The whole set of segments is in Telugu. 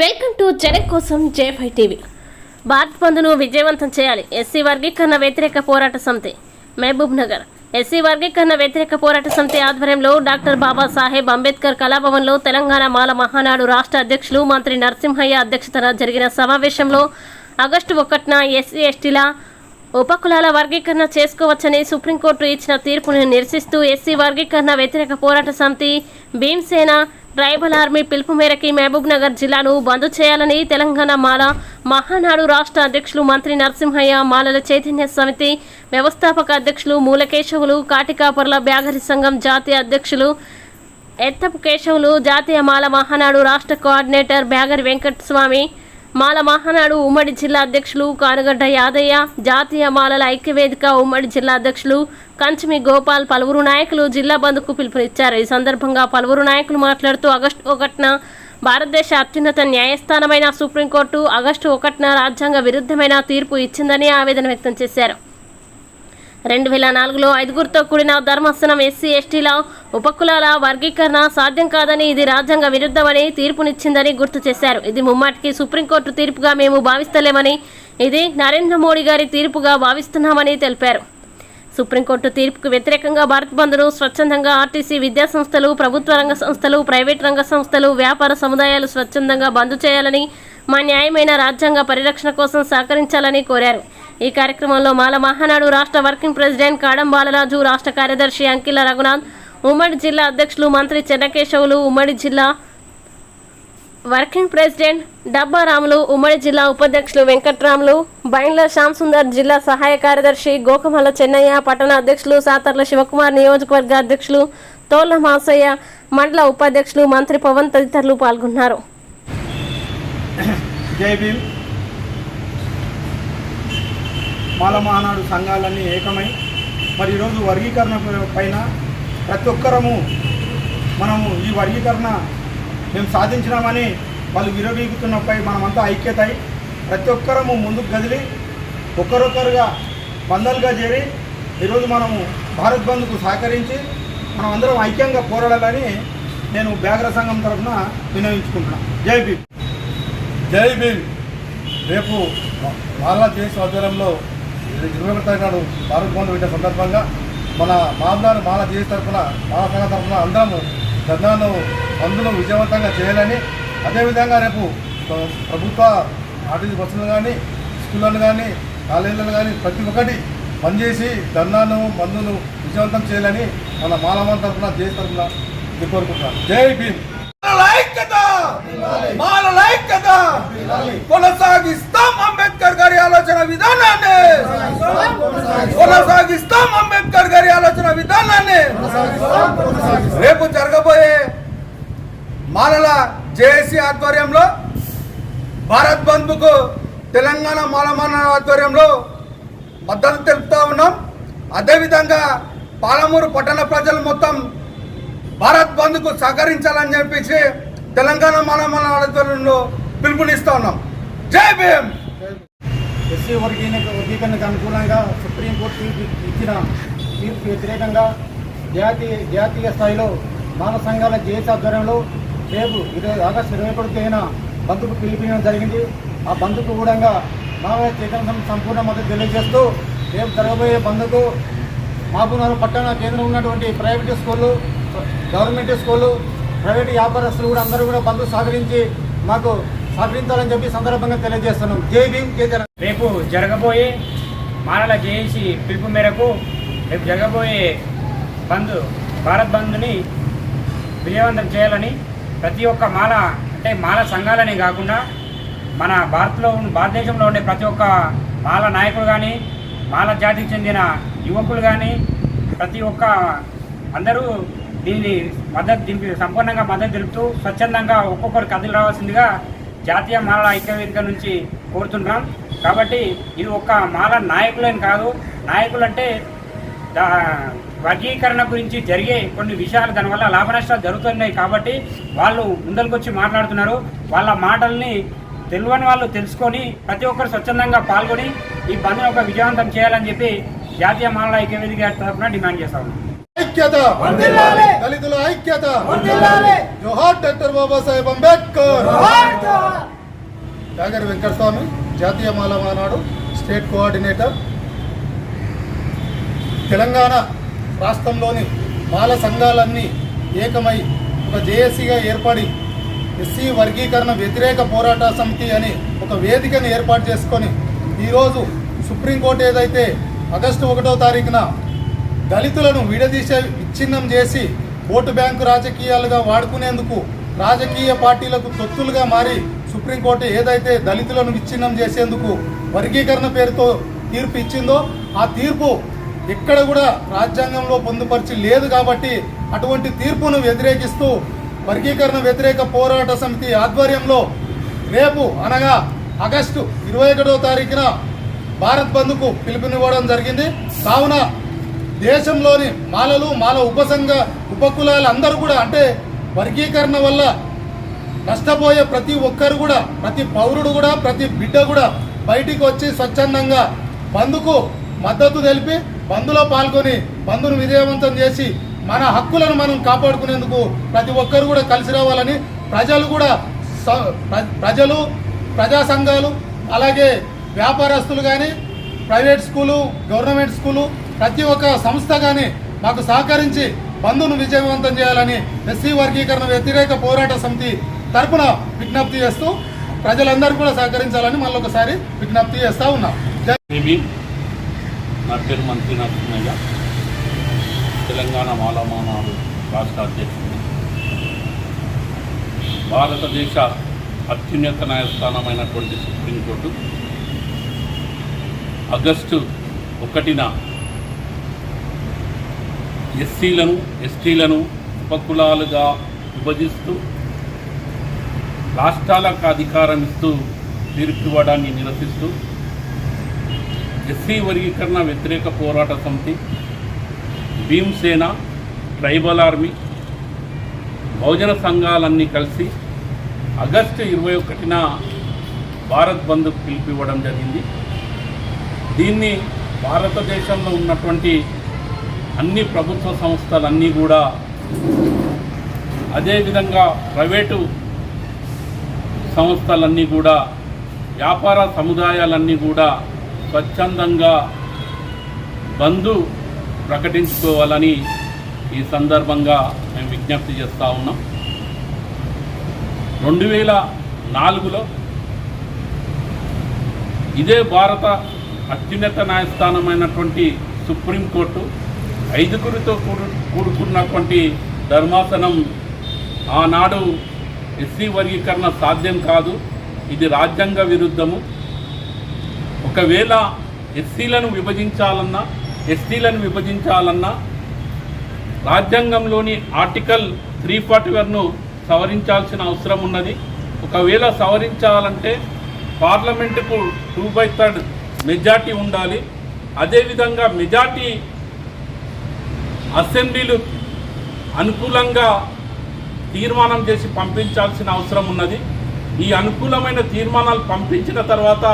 వెల్కమ్ టు జనం కోసం జేఫై టీవీ. భారత్ బంధును విజయవంతం చేయాలి. ఎస్సీ వర్గీకరణ వ్యతిరేక పోరాట సమితి. మహబూబ్ నగర్. ఎస్సీ వర్గీకరణ వ్యతిరేక పోరాట సమితి ఆధ్వర్యంలో డాక్టర్ బాబాసాహెబ్ అంబేద్కర్ కళాభవన్లో తెలంగాణ మాల మహానాడు రాష్ట్ర అధ్యక్షులు మంత్రి నరసింహయ్య అధ్యక్షతన జరిగిన సమావేశంలో ఆగస్టు ఒకటిన ఎస్సీ ఎస్టీల ఉపకులాల వర్గీకరణ చేసుకోవచ్చని సుప్రీంకోర్టు ఇచ్చిన తీర్పును నిరసిస్తూ ఎస్సీ వర్గీకరణ వ్యతిరేక పోరాట సమితి భీమసేన ట్రైబల్ ఆర్మీ పిలుపు మేరకి మహబూబ్ నగర్ జిల్లాను బంద్ చేయాలని తెలంగాణ మాల మహానాడు రాష్ట్ర అధ్యక్షులు మంత్రి నరసింహయ్య మాలల చైతన్య సమితి వ్యవస్థాపక అధ్యక్షులు మూలకేశవులు కాటికాపర్ల బ్యాగరి సంఘం జాతీయ అధ్యక్షులు ఎత్తపు కేశవులు జాతీయ మాల మహానాడు రాష్ట్ర కోఆర్డినేటర్ బ్యాగరి వెంకటస్వామి మాల మహానాడు ఉమ్మడి జిల్లా అధ్యక్షులు కానుగడ్డ యాదయ్య జాతీయ మాలల ఐక్యవేదిక ఉమ్మడి జిల్లా అధ్యక్షులు కంచమి గోపాల్ పలువురు నాయకులు జిల్లా బంద్కు పిలుపునిచ్చారు. ఈ సందర్భంగా పలువురు నాయకులు మాట్లాడుతూ ఆగస్టు ఒకటిన భారతదేశ అత్యున్నత న్యాయస్థానమైన సుప్రీంకోర్టు ఆగస్టు ఒకటిన రాజ్యాంగ విరుద్ధమైన తీర్పు ఇచ్చిందని ఆవేదన వ్యక్తం చేశారు. రెండు వేల నాలుగులో ఐదుగురితో కూడిన ధర్మాసనం ఎస్సీ ఎస్టీల ఉపకులాల వర్గీకరణ సాధ్యం కాదని ఇది రాజ్యాంగ విరుద్ధమని తీర్పునిచ్చిందని గుర్తు చేశారు. ఇది ముమ్మాటికి సుప్రీంకోర్టు తీర్పుగా మేము భావిస్తలేమని ఇది నరేంద్ర మోడీ గారి తీర్పుగా భావిస్తున్నామని తెలిపారు. సుప్రీంకోర్టు తీర్పుకు వ్యతిరేకంగా భారత్ బంద్ను స్వచ్ఛందంగా ఆర్టీసీ విద్యా సంస్థలు ప్రభుత్వ రంగ సంస్థలు ప్రైవేట్ రంగ సంస్థలు వ్యాపార సముదాయాలు స్వచ్ఛందంగా బంద్ చేయాలని మా న్యాయమైన రాజ్యాంగ పరిరక్షణ కోసం సహకరించాలని కోరారు. ఈ కార్యక్రమంలో మాల మహానాడు రాష్ట్ర వర్కింగ్ ప్రెసిడెంట్ కాడం బాలరాజు రాష్ట్ర కార్యదర్శి అంకిల రఘునాథ్ ఉమ్మడి జిల్లా అధ్యక్షులు మంత్రి చెన్నకేశవులు ఉమ్మడి జిల్లా వర్కింగ్ ప్రెసిడెంట్ డబ్బారాములు ఉమ్మడి జిల్లా ఉపాధ్యక్షులు వెంకట్రాములు బైండ్ల శ్యామ్ సుందర్ జిల్లా సహాయ కార్యదర్శి గోకమల్ల చెన్నయ్య పట్టణ అధ్యక్షులు సాతర్ల శివకుమార్ నియోజకవర్గ అధ్యక్షులు తోళ్ళ మాసయ్య మండల ఉపాధ్యక్షులు మంత్రి పవన్ తదితరులు పాల్గొన్నారు. జై భీమ్. మాల మహానాడు సంఘాలన్నీ ఏకమై మరి ఈరోజు వర్గీకరణ పైన ప్రతి ఒక్కరము మనము ఈ వర్గీకరణ మేము సాధించినామని వాళ్ళు విరవీగుతున్నపై మనమంతా ఐక్యత అయి ప్రతి ఒక్కరము ముందుకు కదిలి ఒక్కరొక్కరుగా బంధాలుగా చేరి ఈరోజు మనము భారత్ బంద్కు సహకరించి మనం అందరం ఐక్యంగా పోరాడాలని నేను బ్యాగ్ర సంఘం తరఫున వినియోగించుకుంటున్నాను జై భీమ్. జై భీమ్. రేపు వాళ్ళ దేశ ఆధ్వర్యంలో ఇరవై ఒకటి తారీఖు నాడు భారత్ బంద్ పెట్టే సందర్భంగా మన మామదారు మాల దేశ తరఫున మాల సంఘ తరఫున అందరము ధర్నాను బంధును విజయవంతంగా చేయాలని అదేవిధంగా రేపు ప్ర- ప్రభుత్వ ఆర్టీసీ బస్సులు కానీ స్కూళ్ళను కానీ కాలేజీలను కానీ ప్రతి ఒక్కటి పనిచేసి ధర్నాను బంధును విజయవంతం చేయాలని మన మాలమాన్ తరఫున దేశ తరఫున కోరుకుంటున్నాను. జై భీమ్! కొనసాగిస్తాం! అంబేద్కర్ గారి ఆలోచన విధానాన్ని కొనసాగిస్తాం అంబేద్కర్ గారి ఆలోచన విధానాన్ని. రేపు జరగబోయే మాలల జేఏసీ ఆధ్వర్యంలో భారత్ బంద్కు తెలంగాణ మాలమాన ఆధ్వర్యంలో మద్దతు తెలుపుతూ ఉన్నాం. అదేవిధంగా పాలమూరు పట్టణ ప్రజలు మొత్తం భారత్ బంద్కు సహకరించాలని చెప్పేసి తెలంగాణ మాలమాన ఆధ్వర్యంలో పిలుపునిస్తూ ఉన్నాం. జై భీమ్! ఎస్సీ వర్గీన వర్గీకరణకు అనుకూలంగా సుప్రీంకోర్టు ఇచ్చిన తీర్పు వ్యతిరేకంగా జాతీయ జాతీయ స్థాయిలో మానవ సంఘాల జేఏసీ ఆధ్వర్యంలో రేపు ఇరవై ఆగస్టు ఇరవై ఒకటి తేదీన బంధుకు పిలిపించడం జరిగింది. ఆ బంధుకు కూడా మానవ చైతన్య సంపూర్ణ మద్దతు తెలియజేస్తూ రేపు జరగబోయే బంధుకు మహబూబ్నగర్ పట్టణ కేంద్రం ఉన్నటువంటి ప్రైవేట్ స్కూళ్ళు గవర్నమెంట్ స్కూళ్ళు ప్రైవేట్ వ్యాపారస్తులు కూడా అందరూ కూడా బంధు సహకరించి మాకు సహకరించాలని చెప్పి సందర్భంగా తెలియజేస్తున్నాం. జై భీమ్ జై తెలంగాణ రేపు జరగబోయే మాలల జేఏసీ పిలుపు మేరకు రేపు జరగబోయే బంద్ భారత్ బంద్ని విజయవంతం చేయాలని ప్రతి ఒక్క మాల అంటే మాల సంఘాలనే కాకుండా మన భారత్లో ఉన్న భారతదేశంలో ఉండే ప్రతి ఒక్క మాల నాయకులు కానీ మాల జాతికి చెందిన యువకులు కానీ ప్రతి ఒక్క అందరూ దీన్ని మద్దతు దింపి సంపూర్ణంగా మద్దతు తెలుపుతూ స్వచ్ఛందంగా ఒక్కొక్కరు కదిలి రావాల్సిందిగా జాతీయ మాలల ఐక్యవేదిక నుంచి కోరుతున్నాం కాబట్టి ఇది ఒక్క మాల నాయకులని కాదు. నాయకులు అంటే వర్గీకరణ గురించి జరిగే కొన్ని విషయాలు దానివల్ల లాభ నష్టాలు జరుగుతున్నాయి కాబట్టి వాళ్ళు ముందరికొచ్చి మాట్లాడుతున్నారు. వాళ్ళ మాటల్ని తెలియని వాళ్ళు తెలుసుకొని ప్రతి ఒక్కరు స్వచ్ఛందంగా పాల్గొని ఈ బంద్ను ఒక విజయవంతం చేయాలని చెప్పి జాతీయ మాలల ఐక్యవేదిక తరఫున డిమాండ్ చేస్తాము ఐక్యత. దళితుల ఐక్యత. జోహార్ డాక్టర్ బాబాసాహెబ్ అంబేద్కర్. యాగరి వెంకటస్వామి జాతీయ మాల మానాడు స్టేట్ కోఆర్డినేటర్ తెలంగాణ రాష్ట్రంలోని మాల సంఘాలన్నీ ఏకమై ఒక జేఏసీగా ఏర్పడి ఎస్సీ వర్గీకరణ వ్యతిరేక పోరాట సమితి అని ఒక వేదికను ఏర్పాటు చేసుకొని ఈరోజు సుప్రీంకోర్టు ఏదైతే ఆగస్టు ఒకటో తారీఖున దళితులను విడదీసే విచ్ఛిన్నం చేసి ఓటు బ్యాంకు రాజకీయాలుగా వాడుకునేందుకు రాజకీయ పార్టీలకు తొత్తులుగా మారి సుప్రీంకోర్టు ఏదైతే దళితులను విచ్ఛిన్నం చేసేందుకు వర్గీకరణ పేరుతో తీర్పు ఇచ్చిందో ఆ తీర్పు ఎక్కడ కూడా రాజ్యాంగంలో పొందుపరిచి లేదు కాబట్టి అటువంటి తీర్పును వ్యతిరేకిస్తూ వర్గీకరణ వ్యతిరేక పోరాట సమితి ఆధ్వర్యంలో రేపు అనగా ఆగస్టు ఇరవై ఒకటో తారీఖున భారత్ బంద్కు పిలుపునివ్వడం జరిగింది. కావున దేశంలోని మాలలు మాల ఉపసంఘ ఉపకులాలు అందరూ కూడా అంటే వర్గీకరణ వల్ల నష్టపోయే ప్రతి ఒక్కరు కూడా ప్రతి పౌరుడు కూడా ప్రతి బిడ్డ కూడా బయటికి వచ్చి స్వచ్ఛందంగా బంధుకు మద్దతు తెలిపి బంధులో పాల్గొని బంధును విజయవంతం చేసి మన హక్కులను మనం కాపాడుకునేందుకు ప్రతి ఒక్కరు కూడా కలిసి రావాలని ప్రజలు కూడా స- ప్ర- ప్రజలు ప్రజా సంఘాలు అలాగే వ్యాపారస్తులు కానీ ప్రైవేట్ స్కూలు గవర్నమెంట్ స్కూలు ప్రతి ఒక్క సంస్థ కానీ మాకు సహకరించి బంధును విజయవంతం చేయాలని ఎస్సీ వర్గీకరణ వ్యతిరేక పోరాట సమితి తరపున విజ్ఞప్తి చేస్తూ ప్రజలందరూ కూడా సహకరించాలని మళ్ళీ ఒకసారి విజ్ఞప్తి చేస్తూ ఉన్నాం. నా పేరు మంత్రి నరసింహయ్య తెలంగాణ మాలమానాలు రాష్ట్ర అధ్యక్షుడు. భారతదేశ అత్యున్నత న్యాయస్థానమైనటువంటి సుప్రీంకోర్టు ఆగస్టు ఒకటిన ఎస్సీలను ఎస్టీలను ఉపకులాలుగా విభజిస్తూ రాష్ట్రాలకు అధికారం ఇస్తూ తీర్పివ్వడాన్ని నిరసిస్తూ ఎస్సీ వర్గీకరణ వ్యతిరేక పోరాట సమితి భీమ్సేన ట్రైబల్ ఆర్మీ బహుజన సంఘాలన్నీ కలిసి ఆగస్టు ఇరవై ఒకటిన భారత్ బంద్కు పిలిపివ్వడం జరిగింది. దీన్ని భారతదేశంలో ఉన్నటువంటి అన్ని ప్రభుత్వ సంస్థలన్నీ కూడా అదేవిధంగా ప్రైవేటు సంస్థలన్నీ కూడా వ్యాపార సముదాయాలన్నీ కూడా స్వచ్ఛందంగా బంధు ప్రకటించుకోవాలని ఈ సందర్భంగా మేము విజ్ఞప్తి చేస్తూ ఉన్నాం. రెండు వేల నాలుగులో ఇదే భారత అత్యున్నత న్యాయస్థానమైనటువంటి సుప్రీంకోర్టు ఐదుగురితో కూడు కూడుకున్నటువంటి ధర్మాసనం ఆనాడు ఎస్సీ వర్గీకరణ సాధ్యం కాదు. ఇది రాజ్యాంగ విరుద్ధము. ఒకవేళ ఎస్సీలను విభజించాలన్నా ఎస్టీలను విభజించాలన్నా రాజ్యాంగంలోని ఆర్టికల్ త్రీ ఫార్టీ వన్ను సవరించాల్సిన అవసరం ఉన్నది. ఒకవేళ సవరించాలంటే పార్లమెంటుకు టూ బై థర్డ్ మెజార్టీ ఉండాలి. అదేవిధంగా మెజార్టీ అసెంబ్లీలు అనుకూలంగా తీర్మానం చేసి పంపించాల్సిన అవసరం ఉన్నది. ఈ అనుకూలమైన తీర్మానాలు పంపించిన తర్వాత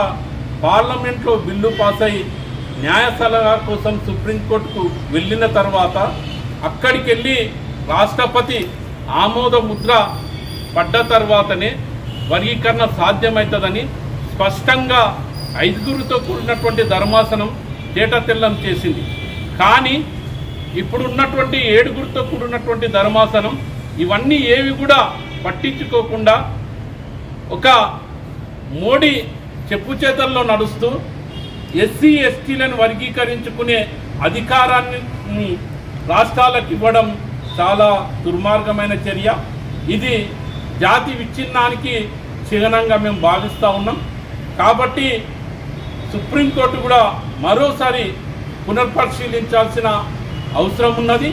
పార్లమెంట్లో బిల్లు పాస్ అయి న్యాయ సలహా కోసం సుప్రీంకోర్టుకు వెళ్ళిన తర్వాత అక్కడికి వెళ్ళి రాష్ట్రపతి ఆమోద ముద్ర పడ్డ తర్వాతనే వర్గీకరణ సాధ్యమవుతుందని స్పష్టంగా ఐదుగురితో కూడినటువంటి ధర్మాసనం తేటతెల్లం చేసింది. కానీ ఇప్పుడు ఉన్నటువంటి ఏడుగురితో కూడినటువంటి ధర్మాసనం ఇవన్నీ ఏవి కూడా పట్టించుకోకుండా ఒక మోడీ చెప్పు చేతల్లో నడుస్తూ ఎస్సీ ఎస్టీలను వర్గీకరించుకునే అధికారాన్ని రాష్ట్రాలకు ఇవ్వడం చాలా దుర్మార్గమైన చర్య. ఇది జాతి విచ్ఛిన్నానికి చిహ్నంగా మేము భావిస్తూ ఉన్నాం. కాబట్టి సుప్రీంకోర్టు కూడా మరోసారి పునర్పరిశీలించాల్సిన అవసరం ఉన్నది.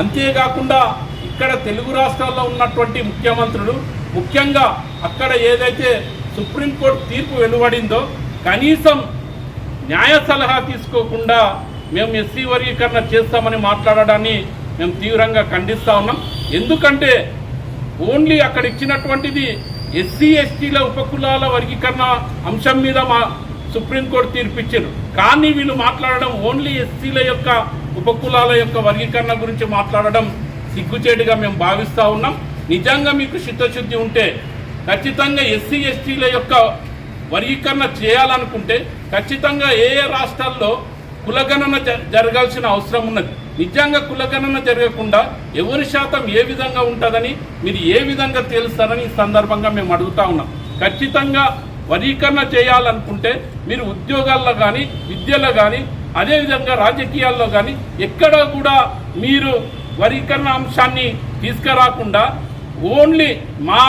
అంతేకాకుండా ఇక్కడ తెలుగు రాష్ట్రాల్లో ఉన్నటువంటి ముఖ్యమంత్రులు ముఖ్యంగా అక్కడ ఏదైతే సుప్రీంకోర్టు తీర్పు వెలువడిందో కనీసం న్యాయ సలహా తీసుకోకుండా మేము ఎస్సీ వర్గీకరణ చేస్తామని మాట్లాడడాన్ని మేము తీవ్రంగా ఖండిస్తూ ఉన్నాం. ఎందుకంటే ఓన్లీ అక్కడ ఇచ్చినటువంటిది ఎస్సీ ఎస్టీల ఉపకులాల వర్గీకరణ అంశం మీద మా సుప్రీంకోర్టు తీర్పిచ్చారు. కానీ వీళ్ళు మాట్లాడడం ఓన్లీ ఎస్సీల యొక్క ఉపకులాల యొక్క వర్గీకరణ గురించి మాట్లాడడం సిగ్గుచేటుగా మేము భావిస్తూ ఉన్నాం. నిజంగా మీకు చిత్తశుద్ధి ఉంటే ఖచ్చితంగా ఎస్సీ ఎస్టీల యొక్క వర్గీకరణ చేయాలనుకుంటే ఖచ్చితంగా ఏ ఏ రాష్ట్రాల్లో కులగణన జ- జరగాల్సిన అవసరం ఉన్నది. నిజంగా కులగణన జరగకుండా ఎవరి శాతం ఏ విధంగా ఉంటుందని మీరు ఏ విధంగా తేలుస్తారని ఈ సందర్భంగా మేము అడుగుతా ఉన్నాం. ఖచ్చితంగా వర్గీకరణ చేయాలనుకుంటే మీరు ఉద్యోగాల్లో కానీ విద్యలో కానీ అదేవిధంగా రాజకీయాల్లో కానీ ఎక్కడ కూడా మీరు వర్గీకరణ అంశాన్ని తీసుకురాకుండా ఓన్లీ మా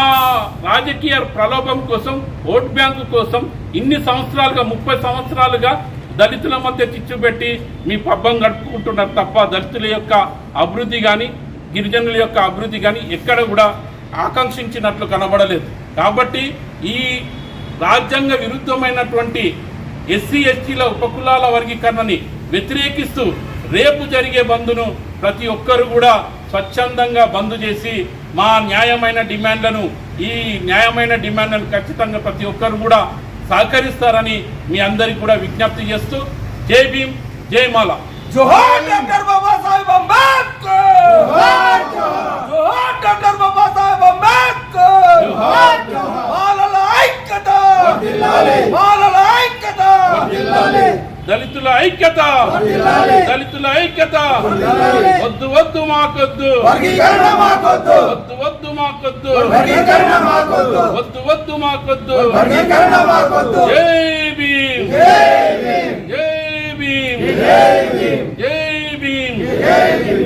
రాజకీయ ప్రలోభం కోసం ఓట్ బ్యాంకు కోసం ఇన్ని సంవత్సరాలుగా ముప్పై సంవత్సరాలుగా దళితుల మధ్య చిచ్చు పెట్టి మీ పబ్బం గడుపుకుంటున్నారు తప్ప దళితుల యొక్క అభివృద్ధి కానీ గిరిజనుల యొక్క అభివృద్ధి కానీ ఎక్కడ కూడా ఆకాంక్షించినట్లు కనబడలేదు. కాబట్టి ఈ రాజ్యాంగ విరుద్ధమైనటువంటి ఎస్సీ ఎస్టీల ఉపకులాల వర్గీకరణని వ్యతిరేకిస్తూ రేపు జరిగే బంద్ను ప్రతి ఒక్కరు కూడా స్వచ్ఛందంగా బంద్ చేసి మా న్యాయమైన డిమాండ్లను ఈ న్యాయమైన డిమాండ్లను ఖచ్చితంగా ప్రతి ఒక్కరు కూడా సహకరిస్తారని మీ అందరికి కూడా విజ్ఞప్తి చేస్తూ జై భీమ్ జై మాల. జోహార్ డాక్టర్ బాబా సాహెబ్ అంబేద్కర్! జోహార్ జోహార్ డాక్టర్ బాబా సాహెబ్ అంబేద్కర్! జోహార్ బాలల ఐక్యత! బాలల ఐక్యత దళితుల ఐక్యత దళితుల ఐక్యత వద్దు వద్దు మాకొద్దు వర్గీకరణ మాకొద్దు వద్దు వద్దు మాకొద్దు వర్గీకరణ మాకొద్దు వద్దు వద్దు మాకొద్దు వర్గీకరణ మాకొద్దు జై భీమ్ జై భీమ్ జై భీమ్ జై భీమ్ జై భీమ్